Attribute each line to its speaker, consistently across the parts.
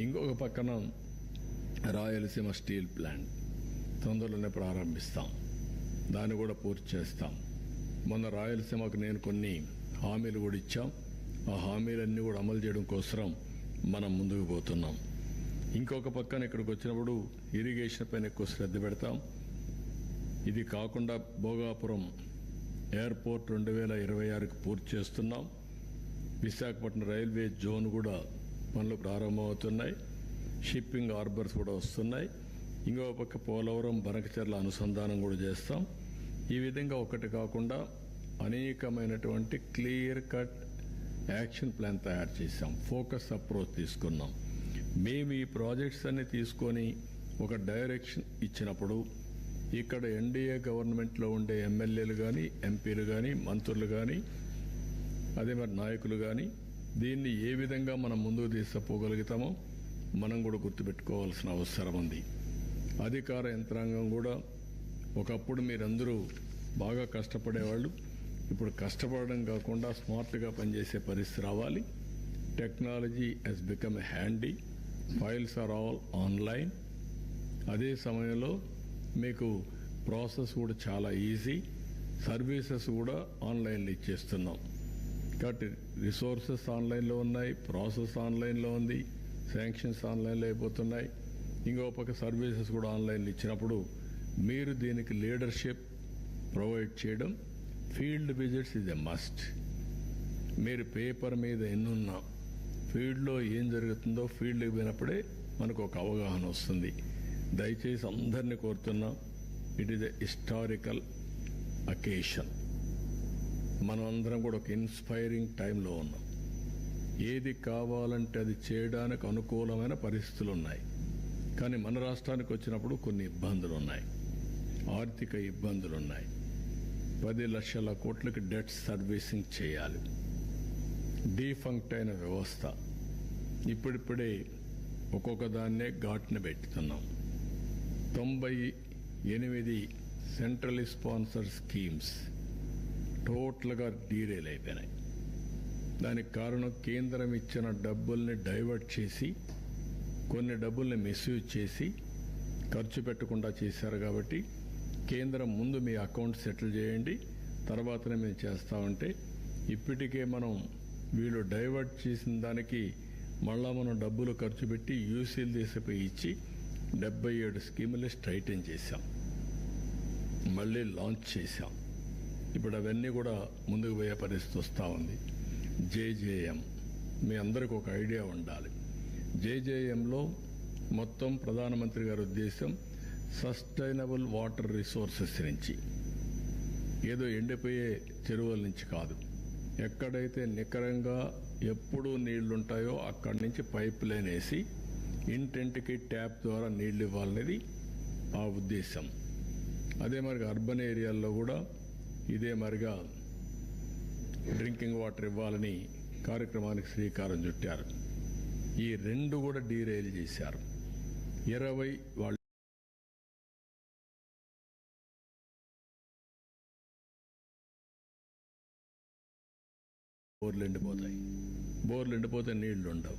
Speaker 1: ఇంకొక పక్కన Rayalaseema steel plant. తొందరలోనే ప్రారంభిస్తాం. దాన్ని కూడా పూర్తి చేస్తాం. మొన్న రాయలసీమకు నేను కొన్ని హామీలు కూడా ఇచ్చాం. ఆ హామీలన్నీ కూడా అమలు చేయడం కోసం మనం ముందుకు పోతున్నాం. ఇంకొక పక్కన ఇక్కడికి వచ్చినప్పుడు ఇరిగేషన్ పైన ఎక్కువ శ్రద్ధ పెడతాం. ఇది కాకుండా భోగాపురం ఎయిర్పోర్ట్ రెండు వేల ఇరవై ఆరుకి పూర్తి చేస్తున్నాం. విశాఖపట్నం రైల్వే జోన్ కూడా పనులు ప్రారంభమవుతున్నాయి. షిప్పింగ్ హార్బర్స్ కూడా వస్తున్నాయి. ఇంకో పక్క పోలవరం బనకచర్ల అనుసంధానం కూడా చేస్తాం. ఈ విధంగా ఒకటి కాకుండా అనేకమైనటువంటి క్లియర్ కట్ యాక్షన్ ప్లాన్ తయారు చేసాం ఫోకస్ అప్రోచ్ తీసుకున్నాం. మేము ఈ ప్రాజెక్ట్స్ అన్ని తీసుకొని ఒక డైరెక్షన్ ఇచ్చినప్పుడు ఇక్కడ ఎన్డీఏ గవర్నమెంట్లో ఉండే ఎమ్మెల్యేలు కానీ ఎంపీలు కానీ మంత్రులు కానీ అదే మరి నాయకులు కానీ దీన్ని ఏ విధంగా మనం ముందుకు తీసుకుపోగలుగుతామో మనం కూడా గుర్తుపెట్టుకోవాల్సిన అవసరం ఉంది. అధికార యంత్రాంగం కూడా ఒకప్పుడు మీరందరూ బాగా కష్టపడేవాళ్ళు. ఇప్పుడు కష్టపడడం కాకుండా స్మార్ట్గా పనిచేసే పరిస్థితి రావాలి. Technology has become handy files are all online. అదే సమయంలో మీకు ప్రాసెస్ కూడా చాలా ఈజీ. సర్వీసెస్ కూడా ఆన్లైన్లో ఇచ్చేస్తున్నాం. కాబట్టి రిసోర్సెస్ ఆన్లైన్లో ఉన్నాయి ప్రాసెస్ ఆన్లైన్లో ఉంది శాంక్షన్స్ ఆన్లైన్లో అయిపోతున్నాయి. ఇంకో పక్క సర్వీసెస్ కూడా ఆన్లైన్లో ఇచ్చినప్పుడు మీరు దీనికి లీడర్షిప్ ప్రొవైడ్ చేయడం field visits is a must. మీరు పేపర్ మీద ఎన్నున్నా ఫీల్డ్లో ఏం జరుగుతుందో ఫీల్డ్కి పోయినప్పుడే మనకు ఒక అవగాహన వస్తుంది. దయచేసి అందరినీ కోరుతున్నాం it is a historical occasion. మనం అందరం కూడా ఒక ఇన్స్పైరింగ్ టైంలో ఉన్నాం. ఏది కావాలంటే అది చేయడానికి అనుకూలమైన పరిస్థితులు ఉన్నాయి కానీ మన రాష్ట్రానికి వచ్చినప్పుడు కొన్ని ఇబ్బందులు ఉన్నాయి ఆర్థిక ఇబ్బందులు ఉన్నాయి పది లక్షల కోట్లకి డెట్ సర్వీసింగ్ చేయాలి. డీఫంక్ట్ అయిన వ్యవస్థ. ఇప్పుడిప్పుడే ఒక్కొక్క దాన్నే ఘాట్న పెట్టుతున్నాం. తొంభై ఎనిమిది సెంట్రల్ స్పాన్సర్ స్కీమ్స్. టోటల్గా డీరేల్ అయిపోయినాయి. దానికి కారణం కేంద్రం ఇచ్చిన డబ్బుల్ని డైవర్ట్ చేసి కొన్ని డబ్బుల్ని మిస్యూజ్ చేసి ఖర్చు పెట్టకుండా చేశారు కాబట్టి కేంద్రం ముందు మీ అకౌంట్ సెటిల్ చేయండి తర్వాతనే మేము చేస్తామంటే ఇప్పటికే మనం వీళ్ళు డైవర్ట్ చేసిన దానికి మళ్ళా మనం డబ్బులు ఖర్చు పెట్టి యూసీలు తీసిపోయి ఇచ్చి డెబ్బై ఏడు స్కీములు స్ట్రైటన్ చేశాం. మళ్ళీ లాంచ్ చేశాం. ఇప్పుడు అవన్నీ కూడా ముందుకు పోయే పరిస్థితి వస్తూ ఉంది. జేజేఎం. మీ అందరికి ఒక ఐడియా ఉండాలి. జేజేఎంలో మొత్తం ప్రధానమంత్రి గారి ఉద్దేశం సస్టైనబుల్ వాటర్ రిసోర్సెస్ నుంచి. ఏదో ఎండిపోయే చెరువుల నుంచి కాదు. ఎక్కడైతే నికరంగా ఎప్పుడూ నీళ్ళుంటాయో అక్కడి నుంచి పైప్ లైన్ వేసి ఇంటింటికి ట్యాప్ ద్వారా నీళ్ళు ఇవ్వాలనేది ఆ ఉద్దేశం అదే మరి అర్బన్ ఏరియాల్లో కూడా ఇదే మరిగా డ్రింకింగ్ వాటర్ ఇవ్వాలని కార్యక్రమానికి శ్రీకారం చుట్టారు. ఈ రెండు కూడా డీరైల్ చేశారు. ఇరవై వాళ్ళు బోర్లు ఎండిపోతాయి. బోర్లు ఎండిపోతే నీళ్ళు ఉండవు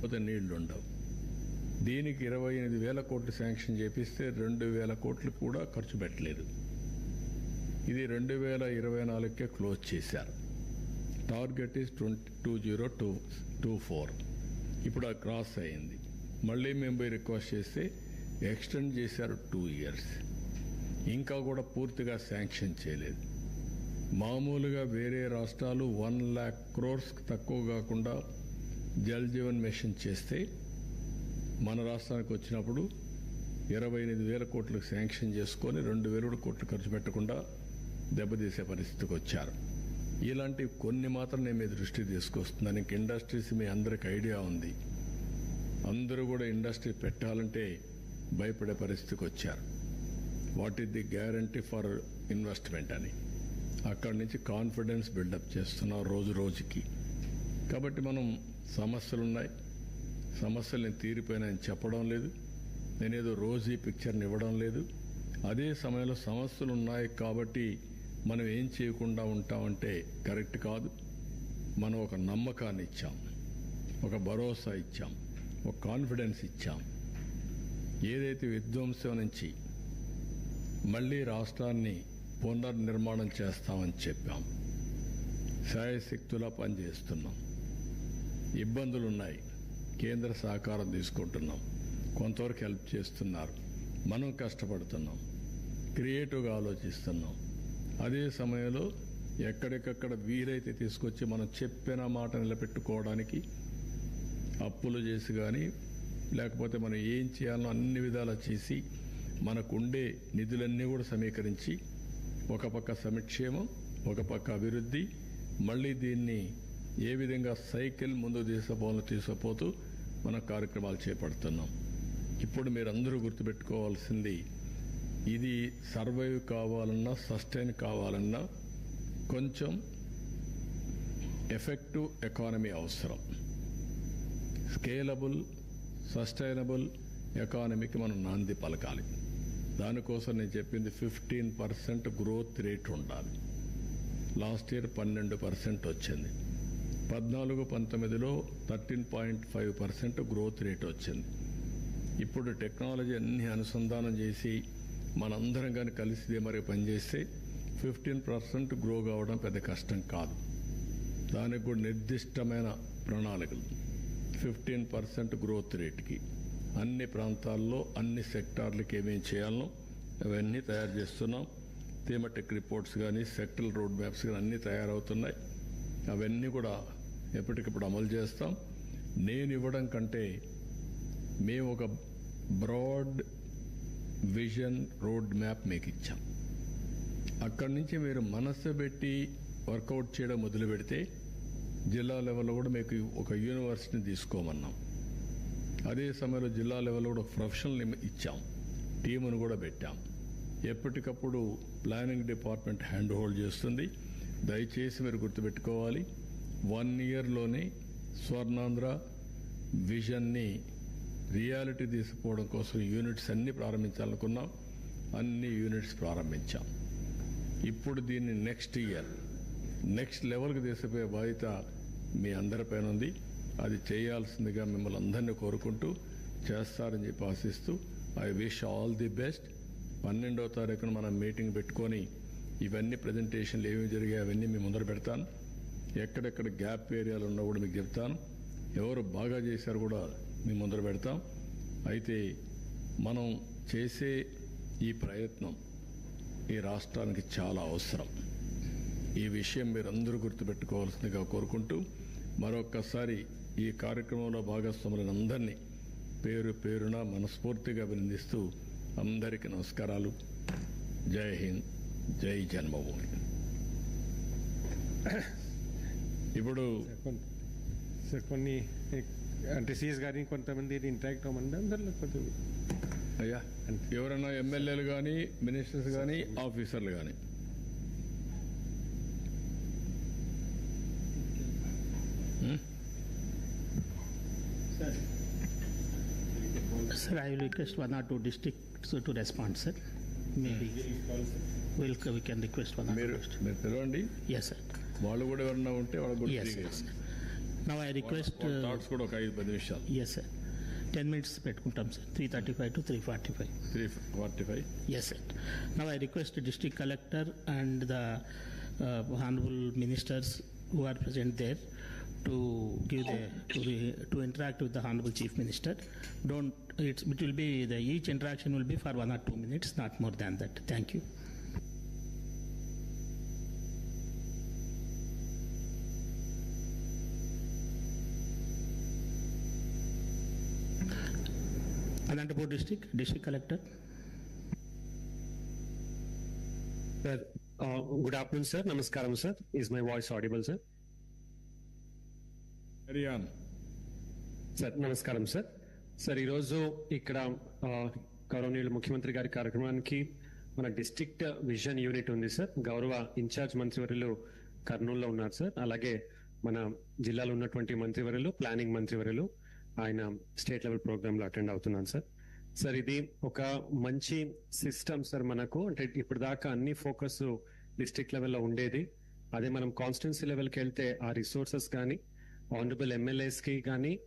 Speaker 1: పోతే నీళ్ళు ఉండవు దీనికి ఇరవై ఎనిమిది వేల కోట్లు శాంక్షన్ చేపిస్తే రెండు వేల కోట్లు కూడా ఖర్చు పెట్టలేదు. ఇది రెండు వేల ఇరవై నాలుగుకే క్లోజ్ చేశారు. Target is twenty two zero two two four. ఇప్పుడు అది క్రాస్ అయింది. మళ్ళీ మేము పోయి రిక్వెస్ట్ చేస్తే ఎక్స్టెండ్ చేశారు టూ ఇయర్స్. ఇంకా కూడా పూర్తిగా శాంక్షన్ చేయలేదు. మామూలుగా వేరే రాష్ట్రాలు వన్ ల్యాక్ క్రోర్స్ తక్కువ కాకుండా జల్ జీవన్ మిషన్ చేస్తే మన రాష్ట్రానికి వచ్చినప్పుడు ఇరవై ఎనిమిది వేల కోట్లకు శాంక్షన్ చేసుకొని రెండు వేల కోట్లు ఖర్చు పెట్టకుండా దెబ్బతీసే పరిస్థితికి వచ్చారు. ఇలాంటి కొన్ని మాత్రం నేను మీ దృష్టి తీసుకొస్తున్నాను. ఇంక ఇండస్ట్రీస్ మీ అందరికి ఐడియా ఉంది. అందరూ కూడా ఇండస్ట్రీ పెట్టాలంటే భయపడే పరిస్థితికి వచ్చారు. What is the guarantee for investment అని. అక్కడి నుంచి కాన్ఫిడెన్స్ బిల్డప్ చేస్తున్నాం రోజు రోజుకి. కాబట్టి మనం సమస్యలు ఉన్నాయి. సమస్యలు నేను తీరిపోయినాయని చెప్పడం లేదు. నేనేదో రోజు ఈ పిక్చర్ని ఇవ్వడం లేదు. అదే సమయంలో సమస్యలు ఉన్నాయి కాబట్టి మనం ఏం చేయకుండా ఉంటామంటే కరెక్ట్ కాదు. మనం ఒక నమ్మకాన్ని ఇచ్చాం. ఒక భరోసా ఇచ్చాం. ఒక కాన్ఫిడెన్స్ ఇచ్చాం. ఏదైతే విధ్వంసం నుంచి మళ్ళీ రాష్ట్రాన్ని పునర్నిర్మాణం చేస్తామని చెప్పాం. శాయశక్తులా పనిచేస్తున్నాం. ఇబ్బందులున్నాయి. కేంద్ర సహకారం తీసుకుంటున్నాం. కొంతవరకు హెల్ప్ చేస్తున్నారు. మనం కష్టపడుతున్నాం. క్రియేటివ్గా ఆలోచిస్తున్నాం. అదే సమయంలో ఎక్కడికక్కడ వీలైతే తీసుకొచ్చి మనం చెప్పిన మాట నిలబెట్టుకోవడానికి అప్పులు చేసి కానీ లేకపోతే మనం ఏం చేయాలో అన్ని విధాలా చేసి మనకుండే నిధులన్నీ కూడా సమీకరించి ఒక పక్క సంక్షేమం ఒక పక్క అభివృద్ధి మళ్ళీ దీన్ని ఏ విధంగా సైకిల్ ముందు తీసుకుపోవాలో తీసుకుపోతూ మన కార్యక్రమాలు చేపడుతున్నాం. ఇప్పుడు మీరందరూ గుర్తుపెట్టుకోవాల్సింది ఇది సర్వైవ్ కావాలన్నా సస్టైన్ కావాలన్నా కొంచెం ఎఫెక్టివ్ ఎకానమీ అవసరం. స్కేలబుల్ సస్టైనబుల్ ఎకానమీకి మనం నాంది పలకాలి. దానికోసం నేను చెప్పింది ఫిఫ్టీన్ పర్సెంట్ గ్రోత్ రేట్ ఉండాలి. లాస్ట్ ఇయర్ పన్నెండు పర్సెంట్ వచ్చింది. పద్నాలుగు పంతొమ్మిదిలో thirteen point five percent growth rate వచ్చింది. ఇప్పుడు టెక్నాలజీ అన్ని అనుసంధానం చేసి మనందరం కానీ కలిసి మరి పనిచేస్తే ఫిఫ్టీన్ పర్సెంట్ గ్రో కావడం పెద్ద కష్టం కాదు. దానికి కూడా నిర్దిష్టమైన ప్రణాళికలు. ఫిఫ్టీన్ పర్సెంట్ గ్రోత్ రేట్కి అన్ని ప్రాంతాల్లో అన్ని సెక్టార్లకి ఏమేం చేయాలనో అవన్నీ తయారు చేస్తున్నాం. థీమటిక్ రిపోర్ట్స్ కానీ సెక్టరల్ రోడ్ మ్యాప్స్ కానీ అన్నీ తయారవుతున్నాయి. అవన్నీ కూడా ఎప్పటికప్పుడు అమలు చేస్తాం. నేను ఇవ్వడం కంటే మేము ఒక బ్రాడ్ విజన్ రోడ్ మ్యాప్ మీకు ఇచ్చాం అక్కడి నుంచి మీరు మనస్సు పెట్టి వర్కౌట్ చేయడం మొదలు పెడితే జిల్లా లెవెల్లో కూడా మీకు ఒక యూనివర్సిటీని తీసుకోమన్నాం. అదే సమయంలో జిల్లా లెవెల్లో కూడా ప్రొఫెషనల్ ఇచ్చాం. టీమును కూడా పెట్టాం. ఎప్పటికప్పుడు ప్లానింగ్ డిపార్ట్మెంట్ హ్యాండ్ హోల్డ్ చేస్తుంది. దయచేసి మీరు గుర్తుపెట్టుకోవాలి. వన్ ఇయర్లోనే స్వర్ణాంధ్ర విజన్ని రియాలిటీ తీసుకుపోవడం కోసం యూనిట్స్ అన్ని ప్రారంభించాలనుకున్నాం. అన్ని యూనిట్స్ ప్రారంభించాం. ఇప్పుడు దీన్ని నెక్స్ట్ ఇయర్ నెక్స్ట్ లెవెల్కి తీసుకుపోయే బాధ్యత మీ అందరిపైన ఉంది. అది చేయాల్సిందిగా మిమ్మల్ని అందరినీ కోరుకుంటూ చేస్తారని చెప్పి ఆశిస్తూ I wish all the best. పన్నెండవ తారీఖున మనం మీటింగ్ పెట్టుకొని ఇవన్నీ ప్రజెంటేషన్లు ఏమి జరిగాయి అవన్నీ మీ ముందర పెడతాను. ఎక్కడెక్కడ గ్యాప్ ఏరియాలు ఉన్నా కూడా మీకు చెప్తాను. ఎవరు బాగా చేశారు కూడా మీ ముందర పెడతాం. అయితే మనం చేసే ఈ ప్రయత్నం ఈ రాష్ట్రానికి చాలా అవసరం. ఈ విషయం మీరందరూ గుర్తుపెట్టుకోవాల్సిందిగా కోరుకుంటూ మరొక్కసారి ఈ కార్యక్రమంలో భాగస్వాములను అందరినీ పేరు పేరున మనస్ఫూర్తిగా అభినందిస్తూ అందరికీ నమస్కారాలు. జై హింద్ జై జన్మభూమి. ఇప్పుడు
Speaker 2: కొన్ని అంటే సిఎస్ గారిని కొంతమంది ఇంటరాక్ట్ అవ్వమండి అందరిలో కొద్ది
Speaker 1: అయ్యా అంటే ఎవరన్నా ఎమ్మెల్యేలు కానీ మినిస్టర్స్ కానీ ఆఫీసర్లు కానీ
Speaker 3: sir I will request one or two districts to respond sir maybe welcome we can request one
Speaker 1: మీరు మీరు తెలవండి?
Speaker 3: ఎస్ సార్
Speaker 1: వాళ్ళు కూడా ఎవరన్నా ఉంటే వాళ్ళు కూడా
Speaker 3: yes sir I request, uh,
Speaker 1: thoughts కూడా ఒక ఐదు పది నిమిషాలు
Speaker 3: yes, sir. టెన్ మినిట్స్ పెట్టుకుంటాం sir three thirty five to three forty five
Speaker 1: three forty five
Speaker 3: yes sir now I request district collector and the honourable ministers who are present there to give the to, re- to interact with the honorable chief minister don't it's, it will be the each interaction will be for one or two minutes not more than that thank you District district collector
Speaker 4: Sir, uh, good afternoon, sir. Namaskaram, sir. Is my voice audible, sir?
Speaker 1: హరియాన్
Speaker 4: sir నమస్కారం sir sir ఈరోజు ఇక్కడ ఆ, గౌరవనీయులు ముఖ్యమంత్రి గారి కార్యక్రమానికి మన డిస్ట్రిక్ట్ విజన్ యూనిట్ ఉంది సార్ గౌరవ ఇన్ఛార్జ్ మంత్రివర్యులు కర్నూలులో ఉన్నారు సార్ అలాగే మన జిల్లాలో ఉన్నటువంటి మంత్రివర్యులు ప్లానింగ్ మంత్రివర్యులు ఆయన స్టేట్ లెవెల్ ప్రోగ్రామ్లో అటెండ్ అవుతున్నాను సార్. సార్ ఇది ఒక మంచి సిస్టమ్ సార్ మనకు. అంటే ఇప్పుడు దాకా అన్ని ఫోకస్ డిస్ట్రిక్ట్ లెవెల్లో ఉండేది. అదే మనం కాన్స్టిట్యున్సీ లెవెల్కి వెళ్తే ఆ రిసోర్సెస్ కానీ ఆనరబుల్ ఎమ్మెల్యేస్కి కానీ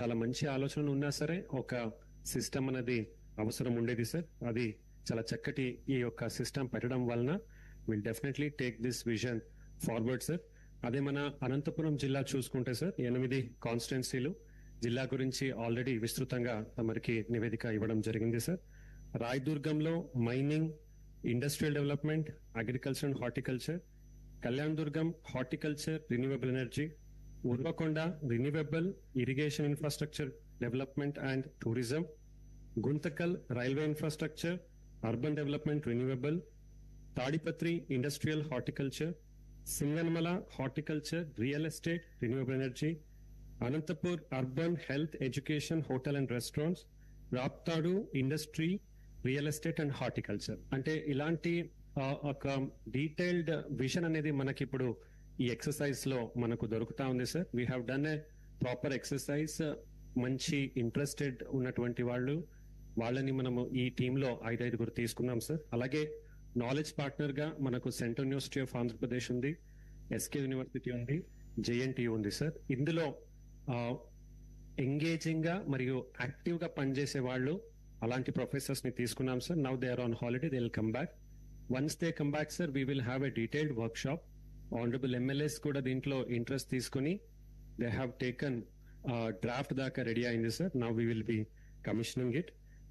Speaker 4: చాలా మంచి ఆలోచనలు ఉన్నా సరే ఒక సిస్టమ్ అనేది అవసరం ఉండేది సార్. అది చాలా చక్కటి ఈ యొక్క సిస్టమ్ పెట్టడం వలన will definitely take this vision forward sir. అదే మన అనంతపురం జిల్లా చూసుకుంటే సార్ ఎనిమిది కాన్స్టిట్యున్సీలు జిల్లా గురించి ఆల్రెడీ విస్తృతంగా తమరికి నివేదిక ఇవ్వడం జరిగింది sir. రాయదుర్గంలో mining industrial development agriculture and horticulture Kalyan Durgam horticulture renewable energy Uravakonda renewable irrigation infrastructure development and tourism Guntakal railway infrastructure urban development renewable Tadipatri industrial horticulture Singanamala horticulture real estate renewable energy Anantapur urban health education hotel and restaurants Raptadu industry real estate and horticulture. అంటే ఇలాంటి ఒక detailed vision అనేది మనకి ఇప్పుడు ఈ ఎక్సర్సైజ్లో మనకు దొరుకుతా ఉంది sir. We have done a proper exercise మంచి ఇంట్రెస్టెడ్ ఉన్నటువంటి వాళ్ళు వాళ్ళని మనము ఈ టీంలో ఐదైదుగురు తీసుకున్నాం సార్. అలాగే నాలెడ్జ్ పార్ట్నర్గా మనకు సెంట్రల్ యూనివర్సిటీ ఆఫ్ ఆంధ్రప్రదేశ్ ఉంది ఎస్కే యూనివర్సిటీ ఉంది జేఎన్టీ ఉంది సార్. ఇందులో ఎంగేజింగ్గా మరియు యాక్టివ్గా పనిచేసే వాళ్ళు అలాంటి ప్రొఫెసర్స్ని తీసుకున్నాం sir now they are on holiday they will come back once they come back sir we will have a detailed workshop honourable MLAs కూడా దీంట్లో ఇంట్రెస్ట్ తీసుకుని దే హ్యావ్ టేకన్ డ్రాఫ్ట్ దాకా రెడీ అయింది sir now we will be commissioning it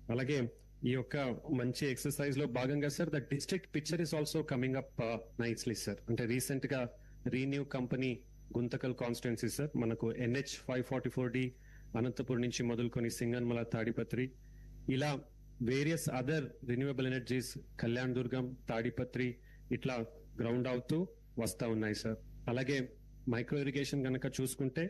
Speaker 4: అలాగే ఈ యొక్క మంచి ఎక్సర్సైజ్లో భాగంగా sir the district picture is also coming up nicely sir అంటే రీసెంట్గా ReNew company Guntakal constituency sir. మనకు NH five forty four D Anantapur నుంచి మొదలుకొని సింగన్మల తాడిపత్రి ఇలా various other renewable energies Kalyan Durgam Tadipatri ఇట్లా గ్రౌండ్ అవుతూ వస్తూ ఉన్నాయి సార్. అలాగే మైక్రో ఇరిగేషన్ కనుక చూసుకుంటే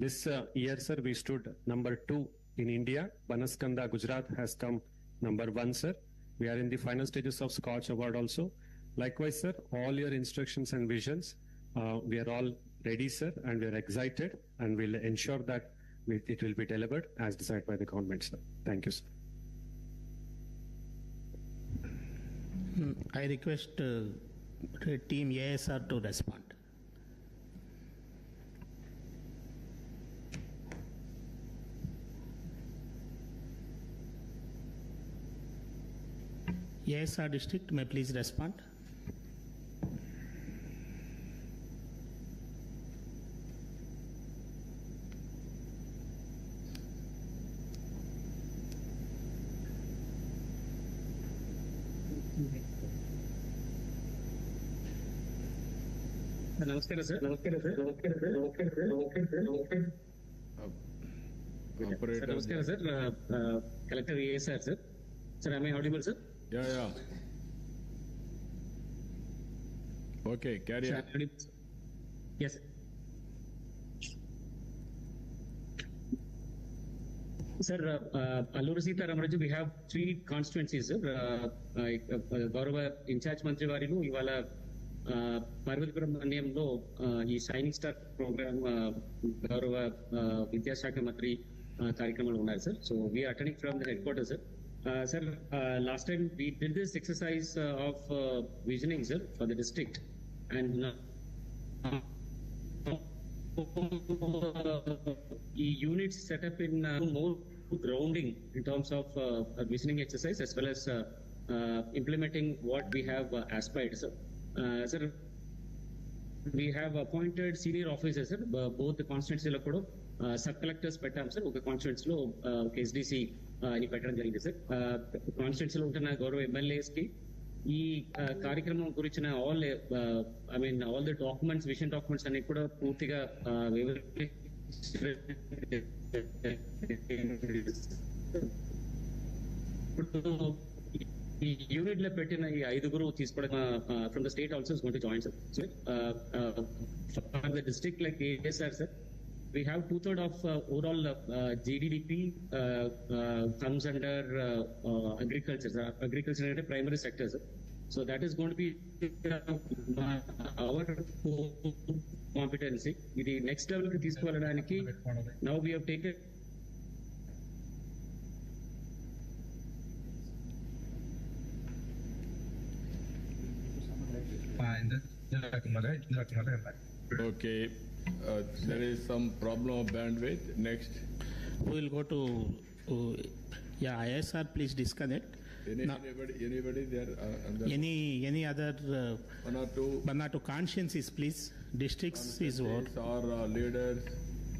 Speaker 4: this year sir we stood number two in India. Banaskantha Gujarat has come number one sir. We're in the final stages of Skoch award also also. Likewise, sir, all your instructions and visions, uh, we ready, sir, and we are excited, and we'll ensure that it will be delivered as decided by the government, sir. Thank you, sir.
Speaker 3: I request uh, team ASR to respond. ASR district, may please respond.
Speaker 5: నమస్కారం sir నమస్కారం sir నమస్కారం sir నమస్కారం sir నమస్కారం sir నమస్కారం sir
Speaker 1: operator
Speaker 5: నమస్కారం sir collector ASR sir sir I audible sir
Speaker 1: ya ya okay carry
Speaker 5: yes sir Alluri Sitarama Raju we have three constituencies sir గౌరవ in charge మంత్రి వారిను ఇవాళ uh, పార్వతీపురం మన్యంలో uh, ఈ షైనింగ్ స్టార్ ప్రోగ్రామ్ గౌరవ uh, విద్యాశాఖ మంత్రి uh, కార్యక్రమంలో ఉన్నారు sir so we're attending from the head quarter sir sir last time we did this exercise of visioning sir for the district and ఈ units setup in more grounding in terms of visioning exercise as well as uh, uh, implementing what we have uh, aspired sir. Sir we have appointed senior officer sir both uh, లో కూడా sub collectors పెట్టాం sir ఒక constituency లో ఒక SDC అని పెట్టడం జరిగింది sir constituency లో ఉంటున్న గౌరవ ఎమ్మెల్యేస్కి ఈ కార్యక్రమం గురించిన all I mean all the documents vision documents అన్ని కూడా పూర్తిగా ఇప్పుడు ఈ యూనిట్లో పెట్టిన ఈ ఐదుగురు తీసుకోవడం from state join sir like ASR overall GDDP comes under agriculture sir agriculture అంటే ఇది నెక్స్ట్ లెవెల్ తీసుకువెళ్ళడానికి వీ హేకన్
Speaker 1: Okay, uh, there is some problem of bandwidth. Next,
Speaker 3: we will go to, uh, yeah, ISR, please disconnect.
Speaker 1: Any,
Speaker 3: Now,
Speaker 1: anybody, anybody there? Uh, and then
Speaker 3: Any, any other, uh,
Speaker 1: one or two
Speaker 3: but not to consciences, please. Districts is what?
Speaker 1: or uh, leaders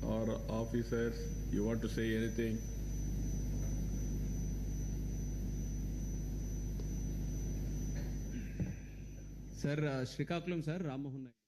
Speaker 1: or officers, you want to say anything?
Speaker 6: Sir Srikakulam sir Rammohan Naidu.